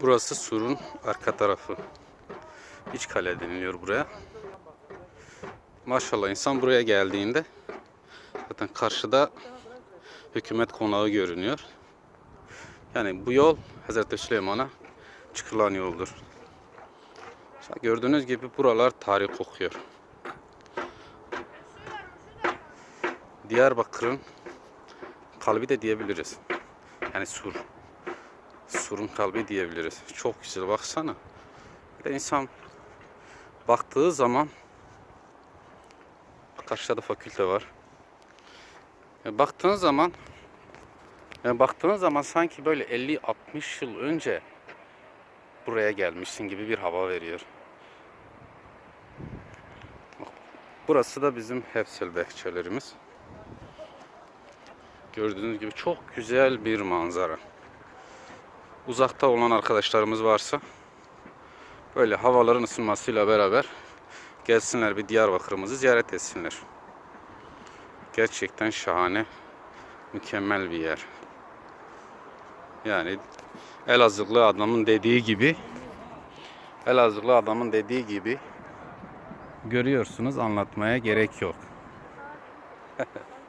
Burası surun arka tarafı. İç kale deniliyor buraya. Maşallah insan buraya geldiğinde zaten karşıda hükümet konağı görünüyor. Yani bu yol Hazreti Süleyman'a çıkılan yoldur. Gördüğünüz gibi buralar tarih kokuyor. Diyarbakır'ın kalbi de diyebiliriz. Yani sur. Surun kalbi diyebiliriz. Çok güzel baksana. De insan baktığı zaman karşıda da fakülte var. Ya baktığın zaman yani baktığın zaman sanki böyle 50-60 yıl önce buraya gelmişsin gibi bir hava veriyor. Burası da bizim Hefsel bahçelerimiz. Gördüğünüz gibi çok güzel bir manzara. Uzakta olan arkadaşlarımız varsa böyle havaların ısınmasıyla beraber gelsinler bir Diyarbakır'ımızı ziyaret etsinler. Gerçekten şahane, mükemmel bir yer. Yani Elazığlı adamın dediği gibi Elazığlı adamın dediği gibi görüyorsunuz anlatmaya gerek yok.